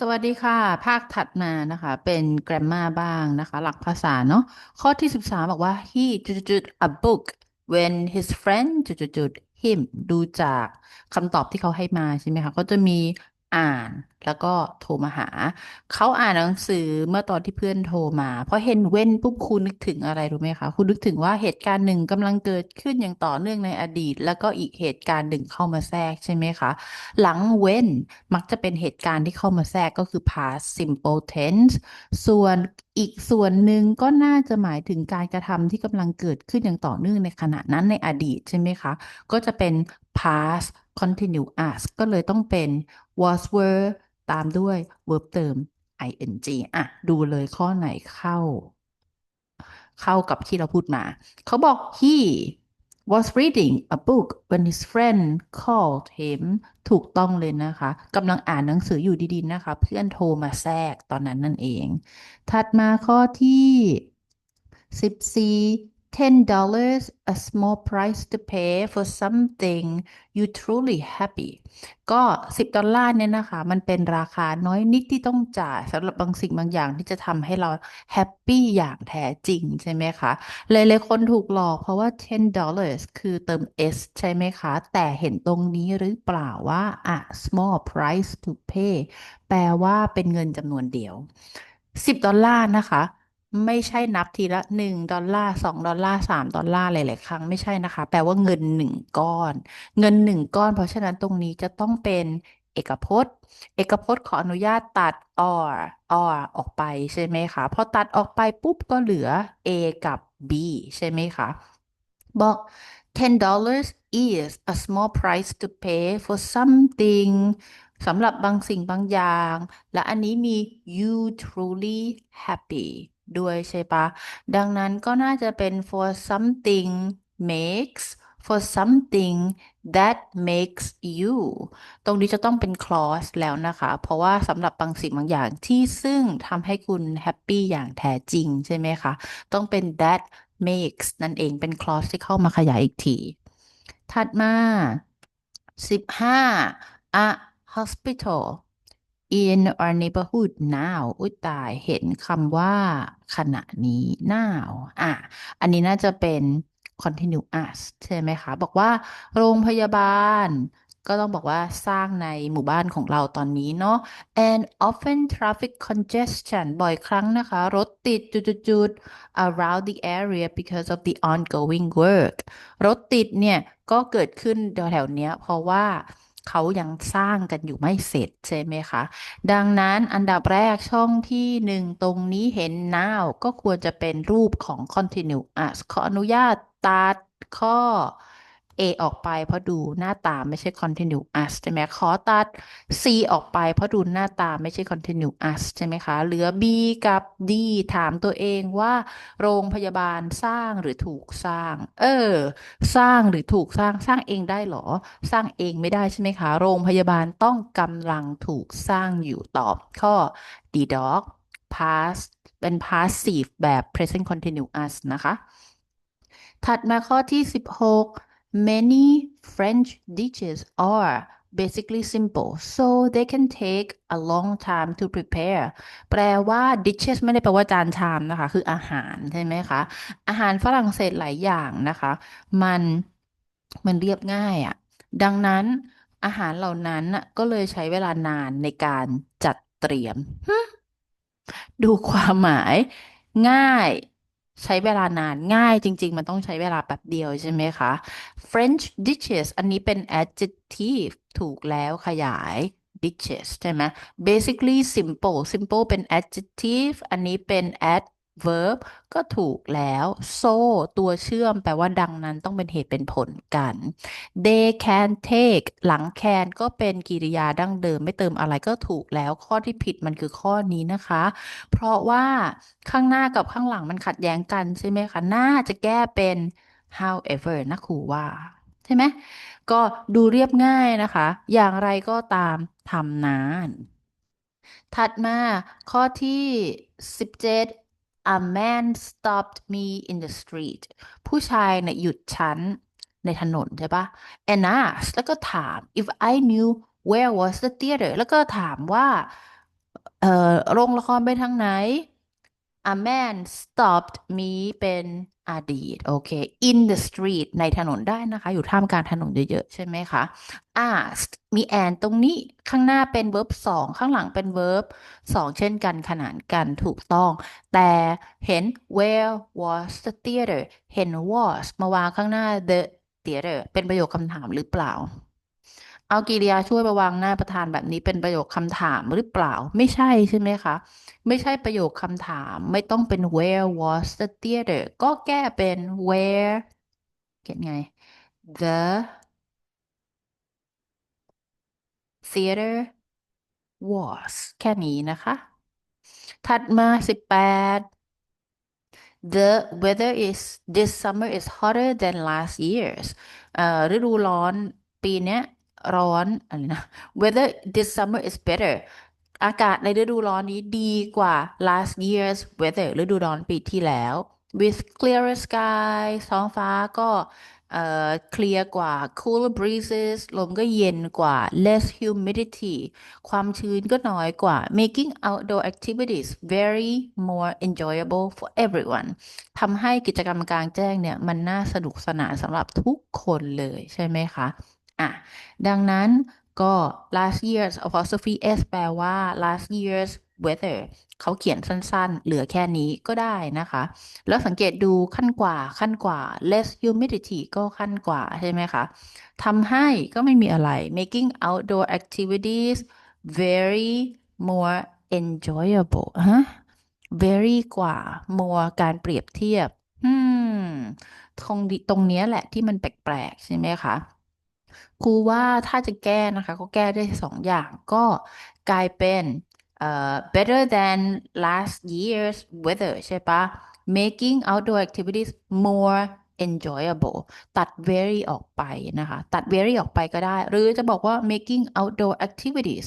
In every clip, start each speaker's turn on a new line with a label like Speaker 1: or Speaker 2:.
Speaker 1: สวัสดีค่ะ ภาคถัดมานะคะ เป็น grammar บ้างนะคะ หลักภาษาเนาะข้อที่สิบสามบอกว่า he จุดๆ a book when his friend จุดๆ him ดูจากคำตอบที่เขาให้มาใช่ไหมคะ ก็จะมี อ่านแล้วก็โทรมาหา เขาอ่านหนังสือเมื่อตอนที่เพื่อนโทรมา เพราะเห็นเว้นปุ๊บคุณนึกถึงอะไรรู้ไหมคะ คุณนึกถึงว่าเหตุการณ์หนึ่งกำลังเกิดขึ้นอย่างต่อเนื่องในอดีต แล้วก็อีกเหตุการณ์หนึ่งเข้ามาแทรกใช่ไหมคะ หลังเว้นมักจะเป็นเหตุการณ์ที่เข้ามาแทรกก็คือ past simple tense ส่วนอีกส่วนหนึ่งก็น่าจะหมายถึงการกระทำที่กำลังเกิดขึ้นอย่างต่อเนื่องในขณะนั้นในอดีตใช่ไหมคะ ก็จะเป็น past continuous ก็เลยต้องเป็น was were ตามด้วย verb เติม ing อะ ดูเลยข้อไหนเข้า เข้ากับที่เราพูดมา เขาบอก he was reading a book when his friend called him ถูกต้องเลยนะคะกำลังอ่านหนังสืออยู่ดีๆนะคะ เพื่อนโทรมาแทรกตอนนั้นนั่นเอง ถัดมาข้อที่สิบสี่ 10 dollars a small price to pay for something you truly happy ก็ 10 ดอลลาร์เนี่ยนะคะ มันเป็นราคาน้อยนิดที่ต้องจ่ายสำหรับบางสิ่งบางอย่างที่จะทำให้เราแฮปปี้อย่างแท้จริงใช่ไหมคะหลายๆคนถูกหลอกเพราะว่า 10 dollars คือเติม s ใช่ไหมคะ แต่เห็นตรงนี้หรือเปล่าว่า a small price to pay แปลว่าเป็นเงินจำนวนเดียว 10 ดอลลาร์นะคะ ไม่ใช่นับทีละหนึ่งดอลลาร์สองดอลลาร์สามดอลลาร์หลายๆครั้งไม่ใช่นะคะ แปลว่าเงินหนึ่งก้อน เงินหนึ่งก้อน เพราะฉะนั้นตรงนี้จะต้องเป็นเอกพจน์ เอกพจน์ขออนุญาตตัด or or ออกไปใช่ไหมคะพอตัดออกไปปุ๊บก็เหลือ A กับ B ใช่ไหมคะบอก ten dollars is a small price to pay for something สำหรับบางสิ่งบางอย่าง และอันนี้มี you truly happy ด้วยใช่ปะ ดังนั้นก็น่าจะเป็น for something makes for something that makes you ตรงนี้จะต้องเป็น clause แล้วนะคะ เพราะว่าสำหรับบางสิ่งบางอย่างที่ซึ่งทำให้คุณแฮปปี้อย่างแท้จริงใช่ไหมคะ ต้องเป็น that makes นั่นเองเป็น clause ที่เข้ามาขยายอีกที ถัดมาสิบห้า a hospital in our neighborhood now อุ้ยตายเห็นคำว่าขณะนี้ now อะ อันนี้น่าจะเป็น continuous ใช่ไหมคะ บอกว่าโรงพยาบาล ก็ต้องบอกว่าสร้างในหมู่บ้านของเราตอนนี้เนาะ and often traffic congestion บ่อยครั้งนะคะ รถติดจุดๆ around the area because of the ongoing work รถติดเนี่ย ก็เกิดขึ้นแถวๆนี้เพราะว่า เขายังสร้างกันอยู่ไม่เสร็จใช่ไหมคะ ดังนั้นอันดับแรกช่องที่หนึ่งตรงนี้เห็น now ก็ควรจะเป็นรูปของ continuous ขออนุญาตตัดข้อ A ออกไปเพราะดูหน้าตาไม่ใช่ continuous ใช่ไหมขอตัด C ออกไปเพราะดูหน้าตาไม่ใช่ continuous ใช่ไหมคะ เหลือ B กับ D ถามตัวเองว่า โรงพยาบาลสร้างหรือถูกสร้าง เออ สร้างหรือถูกสร้างสร้างเองได้หรอ สร้างเองไม่ได้ใช่ไหมคะ โรงพยาบาลต้องกำลังถูกสร้างอยู่ตอบข้อ D dog past เป็น passive แบบ present continuous นะคะ ถัดมาข้อที่ 16 many French dishes are basically simple so they can take a long time to prepare แปลว่า dishes ไม่ได้แปลว่าจานชามนะคะ คืออาหารใช่ไหมคะ อาหารฝรั่งเศสหลายอย่างนะคะ มันมันเรียบง่ายอะ่ะ ดังนั้นอาหารเหล่านั้นน่ะก็เลยใช้เวลานานในการจัดเตรียม ดูความหมายง่าย ใช้เวลานานง่ายจริง ๆ มันต้องใช้เวลาแป๊บเดียวใช่ไหมคะ French dishes อันนี้เป็น adjective ถูกแล้วขยาย dishes ใช่ไหม basically simple simple เป็น adjective อันนี้เป็น ad verb ก็ถูกแล้ว so ตัวเชื่อมแปลว่าดังนั้นต้องเป็นเหตุเป็นผลกัน they can take หลัง can ก็เป็นกริยาดั้งเดิมไม่เติมอะไรก็ถูกแล้ว ข้อที่ผิดมันคือข้อนี้นะคะ เพราะว่าข้างหน้ากับข้างหลังมันขัดแย้งกันใช่ไหมคะ น่าจะแก้เป็น however นะครูว่าใช่ไหม ก็ดูเรียบง่ายนะคะ อย่างไรก็ตามทำนาน ถัดมาข้อที่ 17 A man stopped me in the street ผู้ชายเนี่ยหยุดฉันในถนนใช่ปะ and asked แล้วก็ถาม if I knew where was the theater แล้วก็ถามว่า เอ่อ โรงละครไปทางไหน A man stopped me เป็น อดีตโอเค in the street ในถนนได้นะคะ อยู่ท่ามกลางถนนเยอะๆ ใช่ไหมคะ asked มี and ตรงนี้ข้างหน้าเป็น verb สองข้างหลังเป็น verb สองเช่นกันขนานกันถูกต้อง แต่เห็น where was the theater เห็น was มาวางข้างหน้า the theater เป็นประโยคคำถามหรือเปล่า เอากริยาช่วยมาวางหน้าประธานแบบนี้เป็นประโยคคำถามหรือเปล่า ไม่ใช่ใช่ไหมคะ ไม่ใช่ประโยคคำถาม ไม่ต้องเป็น where was the theater ก็แก้เป็น where เขียนไง the theater was แค่นี้นะคะ ถัดมาสิบแปด The weather is this summer is hotter than last year's อ่อฤดูร้อนปีเนี้ย ร้อนอะไรนะ weather this summer is better อากาศในฤดูร้อนนี้ดีกว่า last year's weather ฤดูร้อนปีที่แล้ว with clearer sky ท้องฟ้าก็เอ่อเคลียร์กว่า cooler breezes ลมก็เย็นกว่า less humidity ความชื้นก็น้อยกว่า making outdoor activities very more enjoyable for everyone ทำให้กิจกรรมกลางแจ้งเนี่ย มันน่าสนุกสนานสำหรับทุกคนเลยใช่ไหมคะ อะดังนั้นก็ last year's apostrophe s แปลว่า last year's weather เขาเขียนสั้นๆ เหลือแค่นี้ก็ได้นะคะ แล้วสังเกตดูขั้นกว่าขั้นกว่า less humidity ก็ขั้นกว่าใช่ไหมคะทำให้ก็ไม่มีอะไร making outdoor activities very more enjoyable ฮะ very กว่า more การเปรียบเทียบ อืม ตรงนี้ตรงนี้แหละที่มันแปลกๆ ใช่ไหมคะ ครูว่าถ้าจะแก้นะคะ ก็แก้ได้สองอย่างก็กลายเป็นเอ่อ better than last year's weather ใช่ปะ making outdoor activities more enjoyable ตัด very ออกไปนะคะ ตัด very ออกไปก็ได้ หรือจะบอกว่า making outdoor activities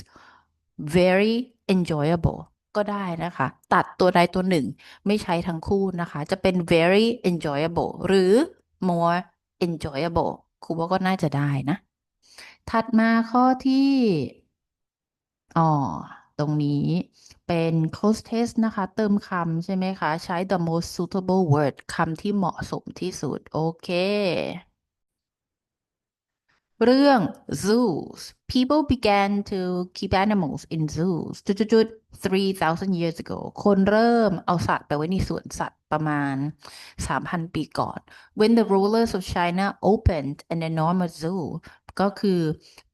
Speaker 1: very enjoyable ก็ได้นะคะ ตัดตัวใดตัวหนึ่งไม่ใช้ทั้งคู่นะคะ จะเป็น very enjoyable หรือ more enjoyable ครูว่าก็น่าจะได้นะ ถัดมาข้อที่อ๋อตรงนี้เป็น close test นะคะ เติมคำใช่ไหมคะ ใช้ the most suitable word คำที่เหมาะสมที่สุด โอเค เรื่อง zoos people began to keep animals in zoos จุดๆ3,000 years ago คนเริ่มเอาสัตว์ไปไว้ในสวนสัตว์ประมาณ 3,000 ปีก่อน when the rulers of China opened an enormous zoo ก็คือ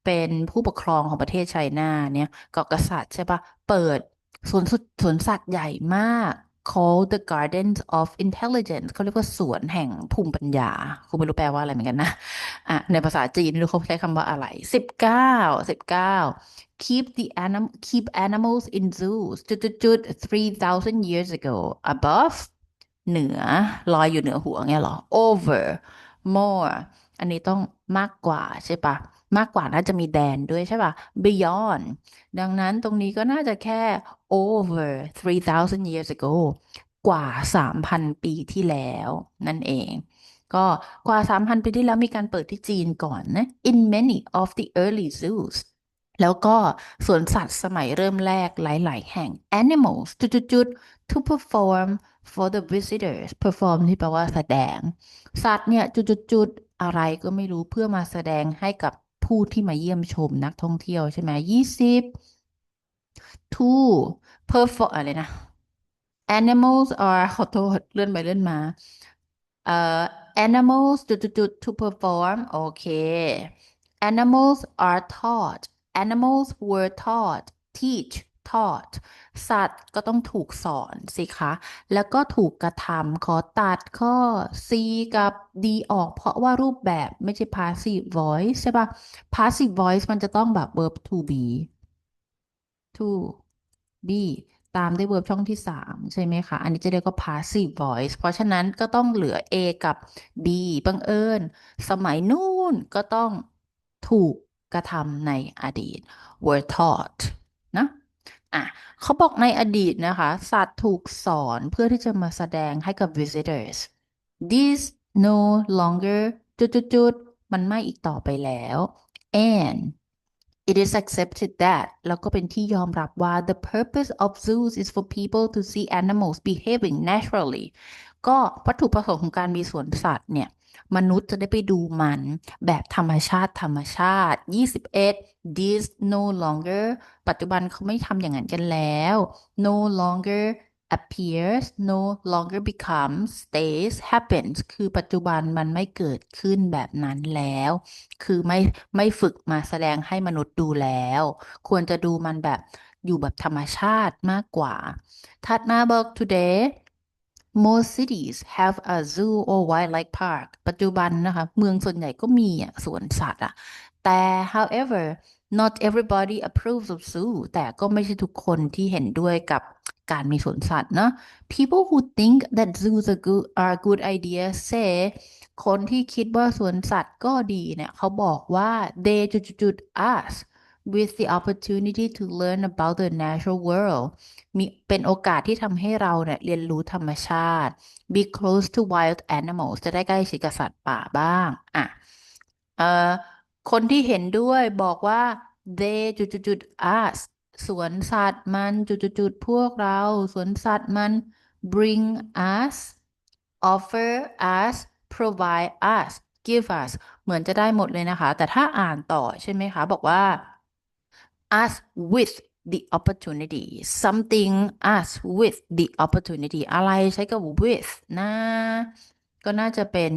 Speaker 1: เป็นผู้ปกครองของประเทศไชน่าเนี่ยก็กษัตริย์ใช่ปะเปิดสวนสุดสวนสัตว์ใหญ่มาก called the Gardens of Intelligence เขาเรียกว่าสวนแห่งภูมิปัญญา คุณไม่รู้แปลว่าอะไรเหมือนกันนะอะในภาษาจีนรู้เขาใช้คำว่าอะไรสิบเก้าสิบเก้า keep the anim keep animals in zoos จุดจุดจุด three thousand years ago above เหนือ ลอยอยู่เหนือหัวเงี้ยเหรอ over more อันนี้ต้อง มากกว่าใช่ปะมากกว่าน่าจะมีแดนด้วยใช่ปะ beyond ดังนั้นตรงนี้ก็น่าจะแค่ over three thousand years ago กว่าสามพันปีที่แล้ว นั่นเอง ก็กว่า 3,000 ปีที่แล้วมีการเปิดที่จีนก่อนนะ in many of the early zoos แล้วก็สวนสัตว์สมัยเริ่มแรกหลาย ๆ แห่ง animals จุดๆ to perform for the visitors perform ที่แปลว่าแสดง สัตว์เนี่ยจุดๆ อะไรก็ไม่รู้เพื่อมาแสดงให้กับผู้ที่มาเยี่ยมชมนักท่องเที่ยวใช่ไหมยี่สิบ two perform อะไรนะ animals are ขอโทษเลื่อนไปเลื่อนมาเอ่อ animals จุดจุด to perform โอเค animals are taught animals were taught teach taught สัตว์ก็ต้องถูกสอนสิคะ แล้วก็ถูกกระทำขอตัดข้อ C กับ D ออก เพราะว่ารูปแบบไม่ใช่ passive voice ใช่ปะ passive voice มันจะต้องแบบ verb to be to be ตามด้วย verb ช่องที่สามใช่ไหมคะ อันนี้จะเรียกว่า passive voice เพราะฉะนั้นก็ต้องเหลือ A กับ B บังเอิญ สมัยนู้นก็ต้องถูกกระทำในอดีต were taught นะ อะเขาบอกในอดีตนะคะ สัตว์ถูกสอนเพื่อที่จะมาแสดงให้กับ visitors this no longer จุดๆๆมันไม่อีกต่อไปแล้ว and It is accepted that แล้วก็เป็นที่ยอมรับว่า the purpose of zoos is for people to see animals behaving naturally ก็วัตถุประสงค์ของการมีสวนสัตว์เนี่ย มนุษย์จะได้ไปดูมันแบบธรรมชาติธรรมชาติ 21 this no longer ปัจจุบันเขาไม่ทำอย่างนั้นกันแล้ว no longer appears no longer becomes stays happens คือปัจจุบันมันไม่เกิดขึ้นแบบนั้นแล้ว คือไม่ไม่ฝึกมาแสดงให้มนุษย์ดูแล้ว ควรจะดูมันแบบอยู่แบบธรรมชาติมากกว่า ถัดมาบอก today most cities have a zoo or wildlife park ปัจจุบันนะคะเมืองส่วนใหญ่ก็มีอะสวนสัตว์อะแต่ however not everybody approves of zoo แต่ก็ไม่ใช่ทุกคนที่เห็นด้วยกับการมีสวนสัตว์เนะ people who think that zoos are good are good idea say คนที่คิดว่าสวนสัตว์ก็ดีเนี่ยเขาบอกว่า they จุดๆ us with the opportunity to learn about the natural world มีเป็นโอกาสที่ทำให้เราเนี่ยเรียนรู้ธรรมชาติ be close to wild animals จะได้ใกล้ชิดกับสัตว์ป่าบ้าง อะเอ่อคนที่เห็นด้วยบอกว่า they จุดจุดจุด us สวนสัตว์มันจุดจุดจุดพวกเรา สวนสัตว์มัน bring us offer us provide us give us เหมือนจะได้หมดเลยนะคะ แต่ถ้าอ่านต่อใช่ไหมคะ บอกว่า us with the opportunity something us with the opportunity อะไรใช้กับ with นะก็น่าจะเป็น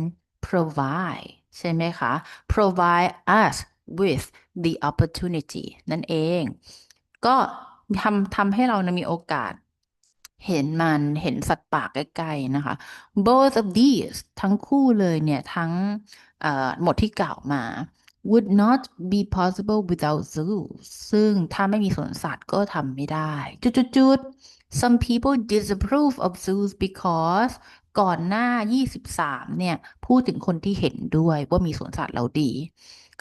Speaker 1: provide ใช่ไหมคะ provide us with the opportunity นั่นเอง ก็ทำทำให้เรานะมีโอกาส เห็นมันเห็นสัตว์ป่าใกล้ๆนะคะ both of these ทั้งคู่เลยเนี่ย ทั้งหมดที่กล่าวมา would not be possible without zoos ซึ่งถ้าไม่มีสวนสัตว์ก็ทำไม่ได้ จุดๆ some people disapprove of zoos because ก่อนหน้า 23 เนี่ย พูดถึงคนที่เห็นด้วยว่ามีสวนสัตว์แล้วดี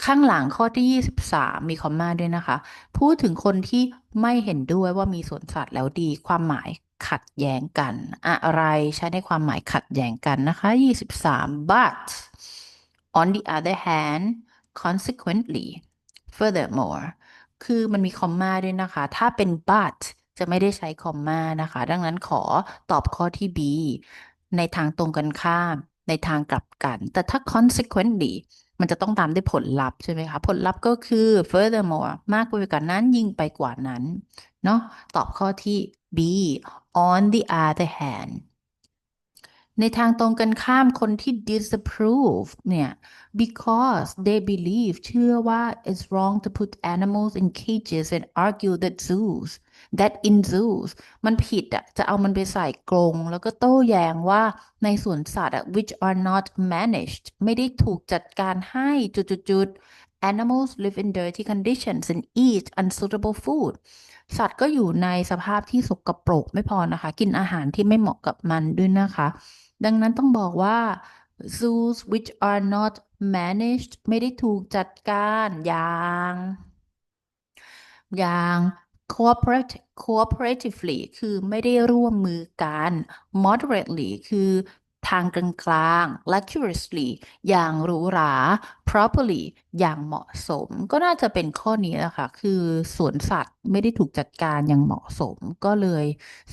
Speaker 1: ข้างหลังข้อที่ 23 มีคอมมาด้วยนะคะ พูดถึงคนที่ไม่เห็นด้วยว่ามีสวนสัตว์แล้วดี ความหมายขัดแย้งกัน อะไรใช้ในความหมายขัดแย้งกันนะคะ 23 but on the other hand consequently furthermore คือมันมีคอมมาด้วยนะคะ ถ้าเป็น but จะไม่ได้ใช้คอมมานะคะ ดังนั้นขอตอบข้อที่ B ในทางตรงกันข้าม ในทางกลับกัน แต่ถ้า consequently มันจะต้องตามด้วยผลลัพธ์ใช่ไหมคะ ผลลัพธ์ก็คือ furthermore มากไปกว่านั้นยิ่งไปกว่านั้น เนาะตอบข้อที่ B on the other hand ในทางตรงกันข้ามคนที่ disapprove เนี่ย because they believe เชื่อว่า it's wrong to put animals in cages and argue that zoos that in zoos มันผิดอะจะเอามันไปใส่กรงแล้วก็โต้แย้งว่าในสวนสัตว์อะ which are not managed ไม่ได้ถูกจัดการให้จุดๆ animals live in dirty conditions and eat unsuitable food สัตว์ก็อยู่ในสภาพที่สกปรกไม่พอนะคะ กินอาหารที่ไม่เหมาะกับมันด้วยนะคะ ดังนั้นต้องบอกว่า zoos which are not managed ไม่ได้ถูกจัดการอย่าง อย่าง cooperate cooperatively คือไม่ได้ร่วมมือกัน moderately คือ ทางกลางๆ luxuriously อย่างหรูหรา properly อย่างเหมาะสม ก็น่าจะเป็นข้อนี้แหละค่ะคือสวนสัตว์ไม่ได้ถูกจัดการอย่างเหมาะสม ก็เลย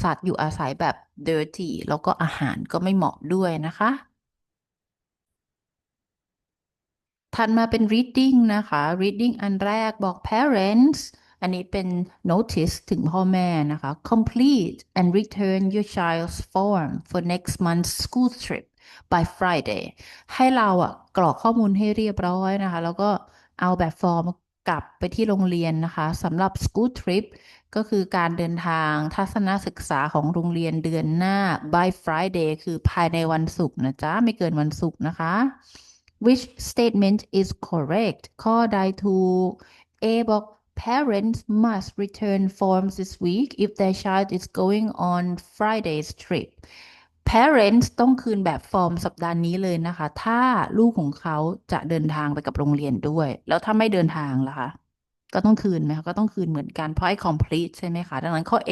Speaker 1: สัตว์อยู่อาศัยแบบ dirty แล้วก็อาหารก็ไม่เหมาะด้วยนะคะถัดมาเป็น reading นะคะ reading อันแรกบอก parents อันนี้เป็น notice ถึงพ่อแม่นะคะ complete and return your child's form for next month's school trip by Friday ให้เราอะกรอกข้อมูลให้เรียบร้อยนะคะ แล้วก็เอาแบบฟอร์มกลับไปที่โรงเรียนนะคะสำหรับ school trip ก็คือการเดินทางทัศนศึกษาของโรงเรียนเดือนหน้า by Friday คือภายในวันศุกร์นะจ๊ะ ไม่เกินวันศุกร์นะคะ which statement is correct ข้อใดถูก A บอก parents must return forms this week if their child is going on Friday's trip parents ต้องคืนแบบฟอร์มสัปดาห์นี้เลยนะคะ ถ้าลูกของเขาจะเดินทางไปกับโรงเรียนด้วย แล้วถ้าไม่เดินทางล่ะคะก็ต้องคืนไหมคะก็ต้องคืนเหมือนกันเพราะให้ complete ใช่ไหมคะ ดังนั้นข้อ A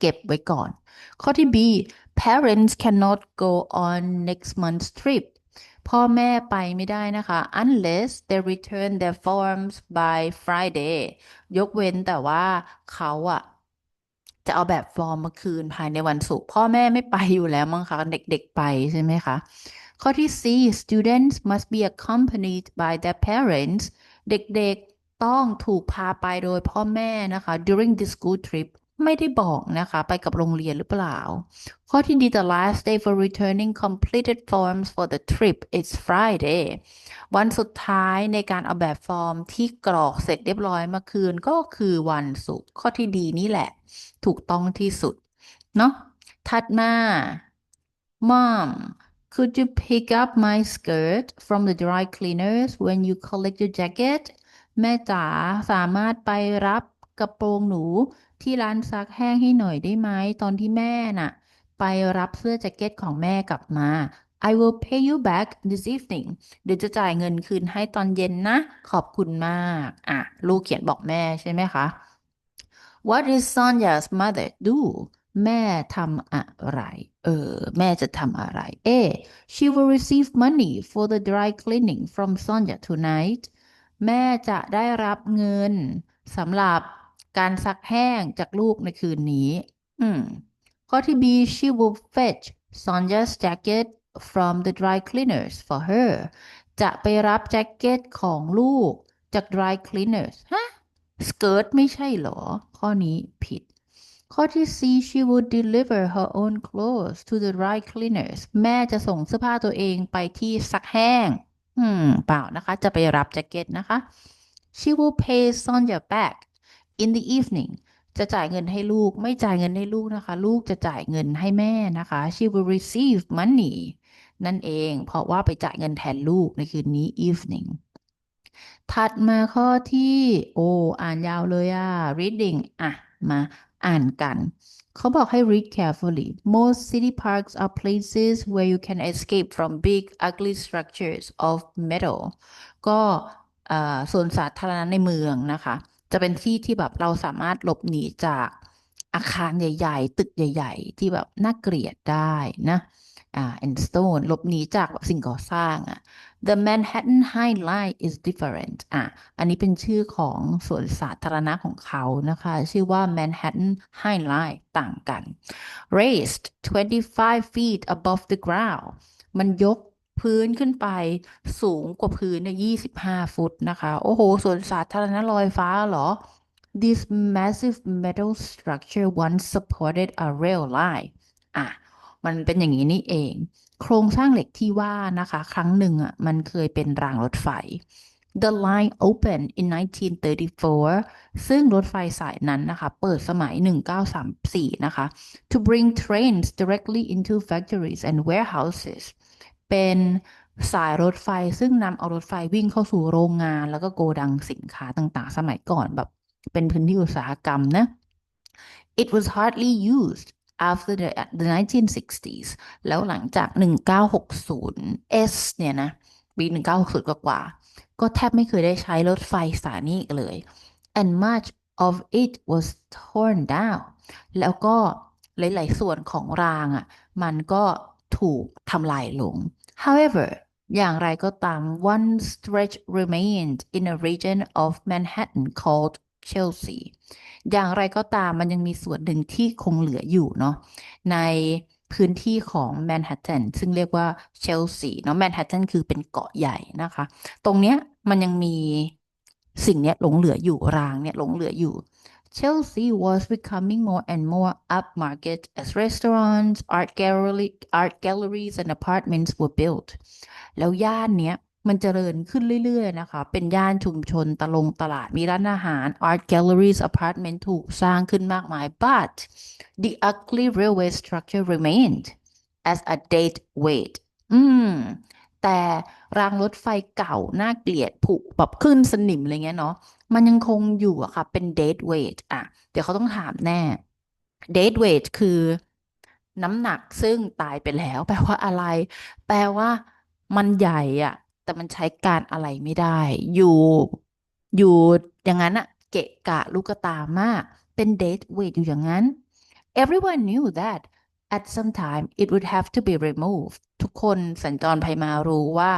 Speaker 1: เก็บไว้ก่อน ข้อที่ B parents cannot go on next month's trip พ่อแม่ไปไม่ได้นะคะ unless they return their forms by Friday ยกเว้นแต่ว่าเขาอะจะเอาแบบฟอร์มมาคืนภายในวันศุกร์พ่อแม่ไม่ไปอยู่แล้วมั้งคะเด็กๆไปใช่ไหมคะ ข้อที่ 4 students must be accompanied by their parents เด็กๆต้องถูกพาไปโดยพ่อแม่นะคะ during the school trip ไม่ได้บอกนะคะ ไปกับโรงเรียนหรือเปล่า ข้อที่ดี the last day for returning completed forms for the trip is Friday วันสุดท้ายในการเอาแบบฟอร์มที่กรอกเสร็จเรียบร้อยมาคืนก็คือวันศุกร์ข้อที่ดีนี่แหละ ถูกต้องที่สุด เนาะถัดมา Mom could you pick up my skirt from the dry cleaners when you collect your jacket แม่จ๋าสามารถไปรับกระโปรงหนู ที่ร้านซักแห้งให้หน่อยได้ไหมตอนที่แม่น่ะ ไปรับเสื้อแจ็คเก็ตของแม่กลับมา I will pay you back this evening เดี๋ยวจะจ่ายเงินคืนให้ตอนเย็นนะ ขอบคุณมาก อะ ลูกเขียนบอกแม่ใช่ไหมคะ What is Sonya's mother do แม่ทำอะไร เออ แม่จะทำอะไร A she will receive money for the dry cleaning from Sonya tonight แม่จะได้รับเงินสำหรับ การซักแห้งจากลูกในคืนนี้ อืม ข้อที่ B she will fetch Sonya's jacket from the dry cleaners for her จะไปรับแจ็คเก็ตของลูกจาก dry cleaners ฮะสเกิร์ตไม่ใช่เหรอ ข้อนี้ผิด ข้อที่ C she would deliver her own clothes to the dry cleaners แม่จะส่งเสื้อผ้าตัวเองไปที่ซักแห้ง อืม เปล่านะคะ จะไปรับแจ็คเก็ตนะคะ she will pay Sonia back in the evening จะจ่ายเงินให้ลูกไม่จ่ายเงินให้ลูกนะคะ ลูกจะจ่ายเงินให้แม่นะคะ she will receive money นั่นเอง เพราะว่าไปจ่ายเงินแทนลูกในคืนนี้ evening ถัดมาข้อที่ โอ้อ่านยาวเลยอะ reading อะ มาอ่านกัน เขาบอกให้ read carefully most city parks are places where you can escape from big ugly structures of metal ก็ส่วนสาธารณะในเมืองนะคะ จะเป็นที่ที่แบบเราสามารถหลบหนีจากอาคารใหญ่ ๆ ตึกใหญ่ ๆ ที่แบบน่าเกลียดได้นะอ่า and stone หลบหนีจากแบบสิ่งก่อสร้างอะ The Manhattan High Line is different อะอันนี้เป็นชื่อของสวนสาธารณะของเขานะคะ ชื่อว่า Manhattan High Line ต่างกัน Raised 25 feet above the ground มันยก พื้นขึ้นไปสูงกว่าพื้นเนี่ย25ฟุตนะคะ โอ้โหสวนสาธารณะลอยฟ้าเหรอ This massive metal structure once supported a rail line อะ มันเป็นอย่างนี้นี่เอง โครงสร้างเหล็กที่ว่านะคะ ครั้งหนึ่งอะ มันเคยเป็นรางรถไฟ The line opened in 1934 ซึ่งรถไฟสายนั้นนะคะ เปิดสมัย 1934 นะคะ to bring trains directly into factories and warehouses เป็นสายรถไฟซึ่งนำเอารถไฟวิ่งเข้าสู่โรงงาน แล้วก็โกดังสินค้าต่างๆ สมัยก่อนแบบเป็นพื้นที่อุตสาหกรรมนะ It was hardly used after the, the 1960s แล้วหลังจาก 1960 S เนี่ยนะ ปี 1960 กว่าๆก็แทบไม่เคยได้ใช้รถไฟสายนี้อีกเลย and much of it was torn down แล้วก็หลาย ๆ ส่วนของรางอะ มันก็ถูกทำลายลง however อย่างไรก็ตาม one stretch remained in a region of Manhattan called Chelsea อย่างไรก็ตามมันยังมีส่วนหนึ่งที่คงเหลืออยู่เนาะในพื้นที่ของแมนฮัตตันซึ่งเรียกว่าเชลซีเนาะแมนฮัตตันคือเป็นเกาะใหญ่นะคะ ตรงเนี้ยมันยังมีสิ่งเนี้ยหลงเหลืออยู่รางเนี่ยหลงเหลืออยู่ Chelsea was becoming more and more upmarket as restaurants, art gallery, art galleries and apartments were built แล้วย่านเนี้ยมันเจริญขึ้นเรื่อยๆนะคะ เป็นย่านชุมชนตะลงตลาด มีร้านอาหาร art galleries apartment ถูกสร้างขึ้นมากมาย but the ugly railway structure remained as a dead weight อืม แต่รางรถไฟเก่าน่าเกลียดผุแบบขึ้นสนิมอะไรเงี้ยเนาะ มันยังคงอยู่อะค่ะ เป็น dead weight อะเดี๋ยวเขาต้องถามแน่ dead weight คือน้ำหนักซึ่งตายไปแล้ว แปลว่าอะไร แปลว่ามันใหญ่อะแต่มันใช้การอะไรไม่ได้ อยู่อยู่อย่างนั้นอะเกะกะลูกตามาก เป็น dead weight อยู่อย่างนั้น everyone knew that at some time it would have to be removed ทุกคนสัญจรไปมารู้ว่า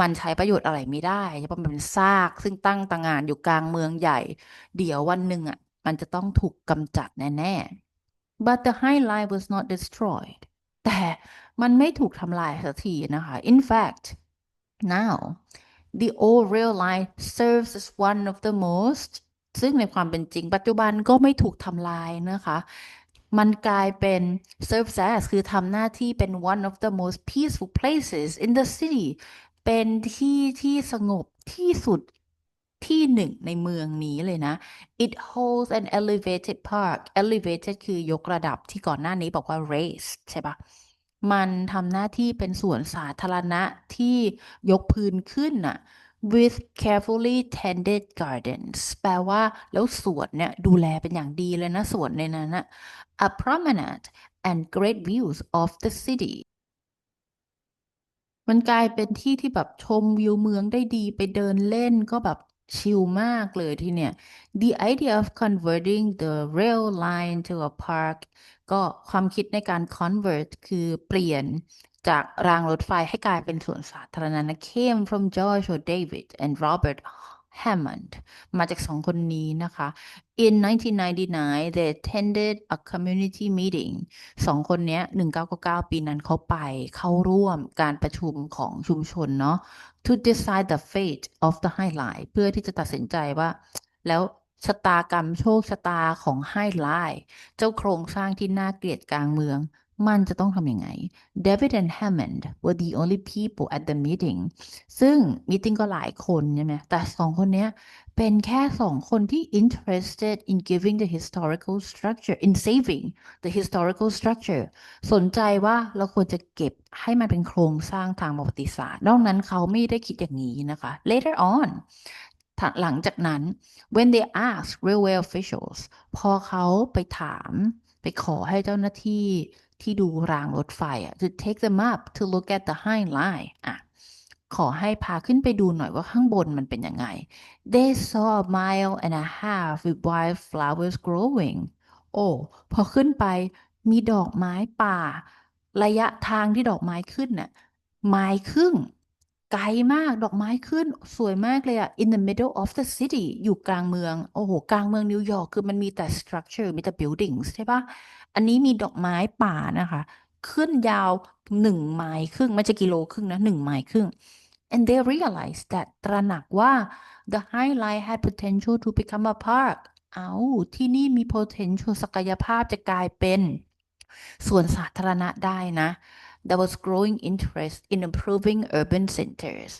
Speaker 1: มันใช้ประโยชน์อะไรไม่ได้เพราะมันเป็นซากซึ่งตั้งต่างานอยู่กลางเมืองใหญ่ เดี๋ยววันหนึ่งอะมันจะต้องถูกกำจัดแน่ ๆ but the High Line was not destroyed แต่มันไม่ถูกทำลายสักทีนะคะ in fact now the old rail line serves as one of the most ซึ่งในความเป็นจริงปัจจุบันก็ไม่ถูกทำลายนะคะ มันกลายเป็น serves as คือทำหน้าที่เป็น one of the most peaceful places in the city เป็นที่ที่สงบที่สุดที่หนึ่งในเมืองนี้เลยนะ it holds an elevated park elevated คือยกระดับที่ก่อนหน้านี้บอกว่า raised ใช่ปะมันทำหน้าที่เป็นสวนสาธารณะที่ยกพื้นขึ้นน่ะ with carefully tended gardens แปลว่าแล้วสวนเนี่ยดูแลเป็นอย่างดีเลยนะสวนในนั้นนะ a promenade and great views of the city มันกลายเป็นที่ที่แบบชมวิวเมืองได้ดีไปเดินเล่นก็แบบชิลมากเลยที่เนี่ย the idea of converting the rail line to a park ก็ความคิดในการ convert คือเปลี่ยน จากรางรถไฟให้กลายเป็นสวนสาธารณะ came from George or David and Robert Hammond มาจากสองคนนี้นะคะ in 1999 they attended a community meeting สองคนเนี้ย1999 ปีนั้นเขาไปเข้าร่วมการประชุมของชุมชนเนาะ to decide the fate of the High Line เพื่อที่จะตัดสินใจว่า แล้วชะตากรรมโชคชะตาของ High Line เจ้าโครงสร้างที่น่าเกลียดกลางเมือง มันจะต้องทำยังไง David and Hammond were the only people at the meeting ซึ่งมีติ้งก็หลายคนใช่ไหมแต่สองคนเนี้ยเป็นแค่สองคนที่ interested in giving the historical structure in saving the historical structure สนใจว่าเราควรจะเก็บให้มันเป็นโครงสร้างทางประวัติศาสตร์ นอกนั้นเขาไม่ได้คิดอย่างนี้นะคะ later on หลังจากนั้น when they asked railway officials พอเขาไปถามไปขอให้เจ้าหน้าที่ ที่ดูรางรถไฟอะ to take them up to look at the High Line อะขอให้พาขึ้นไปดูหน่อยว่าข้างบนมันเป็นยังไง they saw a mile and a half with wild flowers growing โอ้พอขึ้นไปมีดอกไม้ป่า ระยะทางที่ดอกไม้ขึ้นน่ะไมล์ครึ่ง ไกลมากดอกไม้ขึ้นสวยมากเลยอะ in the middle of the city อยู่กลางเมือง โอ้โห กลางเมืองนิวยอร์กคือมันมีแต่ structure มีแต่ buildings ใช่ปะ อันนี้มีดอกไม้ป่านะคะ ขึ้นยาวหนึ่งไมล์ครึ่งไม่ใช่กิโลครึ่งนะหนึ่งไมล์ครึ่ง and they realized that ตระหนักว่า the High Line had potential to become a park เอาที่นี่มี potential ศักยภาพจะกลายเป็นสวนสาธารณะได้นะ there was growing interest in improving urban centers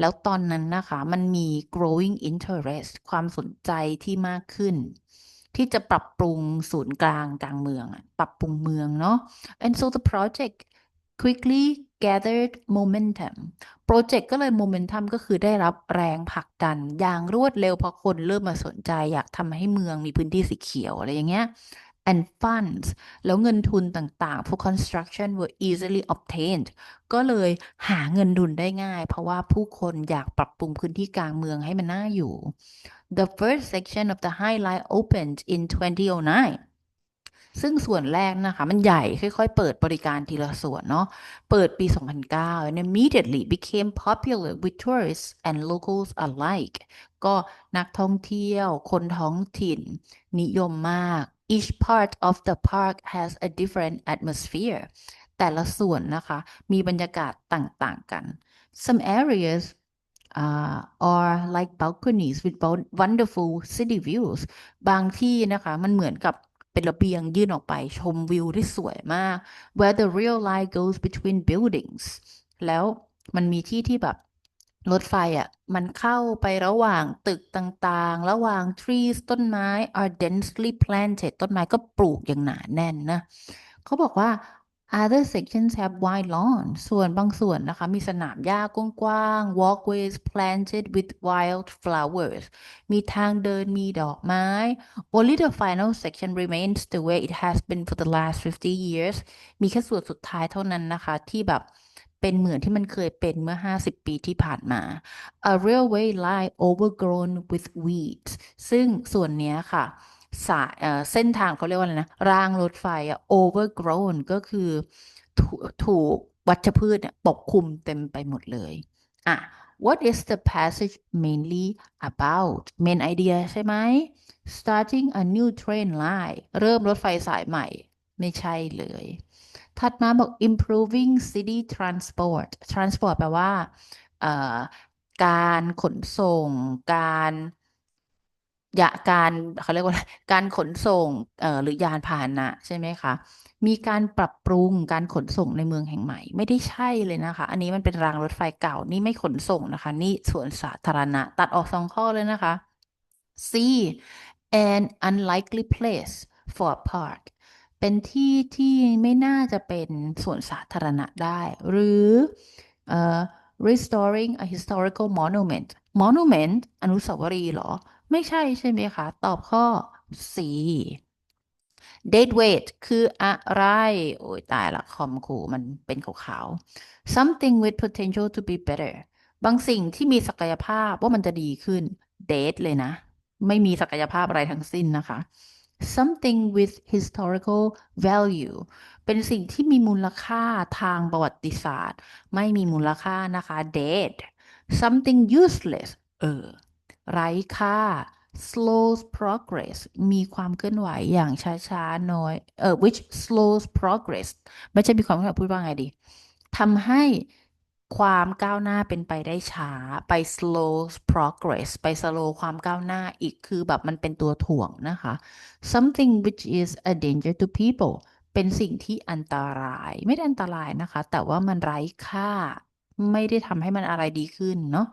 Speaker 1: แล้วตอนนั้นนะคะ มันมี growing interest ความสนใจที่มากขึ้น ที่จะปรับปรุงศูนย์กลางกลางเมือง ปรับปรุงเมืองเนาะ and so the project quickly gathered momentum โปรเจกต์ก็เลย momentum ก็คือได้รับแรงผลักดัน อย่างรวดเร็วเพราะคนเริ่มมาสนใจอยากทำให้เมืองมีพื้นที่สีเขียวอะไรอย่างเงี้ย and funds แล้วเงินทุนต่างๆ for construction were easily obtained ก็เลยหาเงินทุนได้ง่าย เพราะว่าผู้คนอยากปรับปรุงพื้นที่กลางเมืองให้มันน่าอยู่ The first section of the High Line opened in 2009 ซึ่งส่วนแรกนะคะ มันใหญ่ค่อยๆ เปิดบริการทีละส่วนเนาะเปิดปี 2009 and immediately became popular with tourists and locals alike ก็นักท่องเที่ยว คนท้องถิ่น นิยมมาก each part of the park has a different atmosphere แต่ละส่วนนะคะ มีบรรยากาศต่างๆกัน some areas uh, are like balconies with wonderful city views บางที่นะคะมันเหมือนกับเป็นระเบียงยื่นออกไปชมวิวที่สวยมาก where the real line goes between buildings แล้วมันมีที่ที่แบบรถไฟอะมันเข้าไประหว่างตึกต่างๆ ระหว่าง trees ต้นไม้ are densely planted ต้นไม้ก็ปลูกอย่างหนาแน่นนะ เขาบอกว่า other sections have wide lawns ส่วนบางส่วนนะคะ มีสนามหญ้ากว้างๆ walkways planted with wild flowers มีทางเดินมีดอกไม้ only the final section remains the way it has been for the last 50 years มีแค่ส่วนสุดท้ายเท่านั้นนะคะ ที่แบบเป็นเหมือนที่มันเคยเป็นเมื่อ 50 ปีที่ผ่านมา a railway line overgrown with weeds ซึ่งส่วนนี้ค่ะ สายเส้นทางเขาเรียกว่าอะไรนะ รางรถไฟอะ overgrown ก็คือถูถูกวัชพืชปกคลุมเต็มไปหมดเลยอะ what is the passage mainly about main idea ใช่ไหม starting a new train line เริ่มรถไฟสายใหม่ ไม่ใช่เลย ถัดมาบอก improving city transport transport แปลว่า การขนส่ง การ ยาการเขาเรียกว่าอะไรการขนส่งเอ่อหรือยานพาหนะใช่ไหมคะมีการปรับปรุงการขนส่งในเมืองแห่งใหม่ ไม่ได้ใช่เลยนะคะ อันนี้มันเป็นรางรถไฟเก่านี่ไม่ขนส่งนะคะ นี่สวนสาธารณะ ตัดออกสองข้อเลยนะคะ C an unlikely place for a park เป็นที่ที่ไม่น่าจะเป็นสวนสาธารณะได้ หรือเอ่อ restoring a historical monument monument อนุสาวรีย์เหรอ ไม่ใช่ใช่ไหมคะ ตอบข้อ C dead weight คืออะไร โอ้ยตายละคอมครูมันเป็นขาวๆ something with potential to be better บางสิ่งที่มีศักยภาพว่ามันจะดีขึ้น dead เลยนะ ไม่มีศักยภาพอะไรทั้งสิ้นนะคะ something with historical value เป็นสิ่งที่มีมูลค่าทางประวัติศาสตร์ ไม่มีมูลค่านะคะ dead something useless เออ ไร้ค่า slows progress มีความเคลื่อนไหวอย่างช้าๆ น้อย เออ which slows progress ไม่ใช่มีความเคลื่อนไหวพูดว่าไงดีทำให้ความก้าวหน้าเป็นไปได้ช้าไป slow progress ไป slow ความก้าวหน้าอีกคือแบบมันเป็นตัวถ่วงนะคะ something which is a danger to people เป็นสิ่งที่อันตราย ไม่ได้อันตรายนะคะ แต่ว่ามันไร้ค่า ไม่ได้ทำให้มันอะไรดีขึ้นเนาะ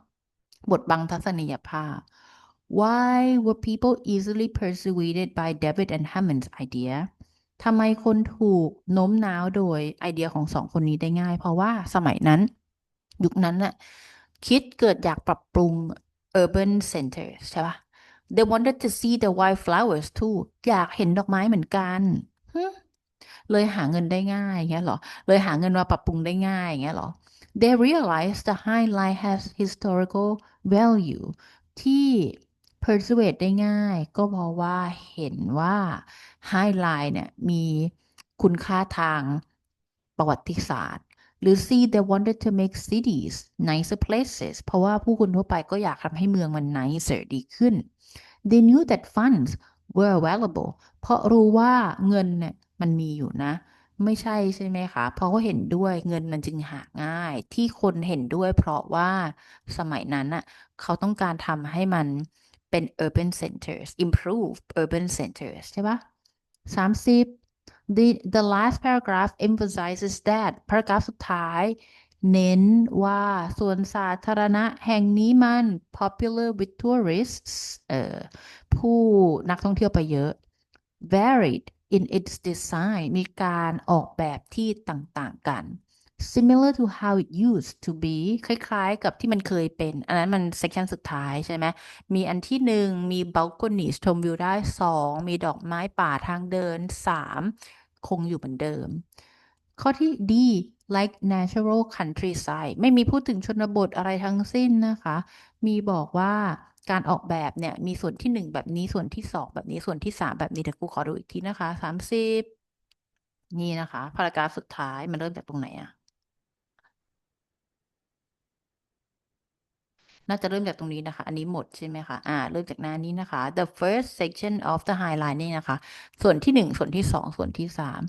Speaker 1: บทบังทัศนียภาพ Why were people easily persuaded by David and Hammond's idea ทำไมคนถูกโน้มน้าวโดยไอเดียของสองคนนี้ได้ง่าย เพราะว่าสมัยนั้น ยุคนั้นน่ะคิดเกิดอยากปรับปรุง urban center ใช่ปะ They wanted to see the wildflowers too อยากเห็นดอกไม้เหมือนกันเลยหาเงินได้ง่ายอย่างเงี้ยเหรอ เลยหาเงินมาปรับปรุงได้ง่ายอย่างเงี้ยเหรอ They realized the High Line has historical value ที่ persuade ได้ง่าย ก็เพราะว่าเห็นว่า High Line เนี่ยมีคุณค่าทางประวัติศาสตร์ หรือ C they wanted to make cities nicer places เพราะว่าผู้คนทั่วไปก็อยากทำให้เมืองมัน nicer ดีขึ้น they knew that funds were available เพราะรู้ว่าเงินเนี่ยมันมีอยู่นะ ไม่ใช่ใช่ไหมคะเพราะเขาเห็นด้วยเงินมันจึงหาง่าย ที่คนเห็นด้วย เพราะว่าสมัยนั้นน่ะเขาต้องการทำให้มันเป็น urban centers improve urban centers ใช่ปะสามสิบ the the last paragraph emphasizes that paragraph สุดท้าย เน้นว่าสวนสาธารณะแห่งนี้มัน popular with tourists เอ่อผู้นักท่องเที่ยวไปเยอะ varied in its design มีการออกแบบที่ต่างๆกัน similar to how it used to be คล้ายๆ กับที่มันเคยเป็น อันนั้นมัน section สุดท้ายใช่ไหม มีอันที่หนึ่งมี balcony ชมวิวได้สองมีดอกไม้ป่าทางเดินสามคงอยู่เหมือนเดิม ข้อที่ D like natural countryside ไม่มีพูดถึงชนบทอะไรทั้งสิ้นนะคะ มีบอกว่า การออกแบบเนี่ยมีส่วนที่หนึ่งแบบนี้ส่วนที่สองแบบนี้ส่วนที่สามแบบนี้เดี๋ยวครูขอดูอีกทีนะคะสามสิบนี่นะคะพารากราฟสุดท้ายมันเริ่มจากตรงไหนอะน่าจะเริ่มจากตรงนี้นะคะ อันนี้หมดใช่ไหมคะ อ่า เริ่มจากหน้านี้นะคะ the first section of the highline นี่นะคะ ส่วนที่หนึ่งส่วนที่สองส่วนที่สาม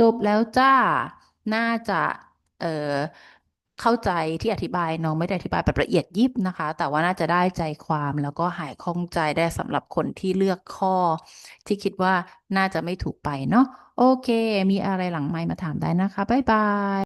Speaker 1: จบแล้วจ้า น่าจะ เอ่อ เข้าใจที่อธิบายน้องไม่ได้อธิบายแบบละเอียดยิบนะคะ แต่ว่าน่าจะได้ใจความแล้วก็หายข้องใจได้สำหรับคนที่เลือกข้อ ที่คิดว่าน่าจะไม่ถูกไปเนาะโอเค มีอะไรหลังไมค์มาถามได้นะคะ บ๊ายบาย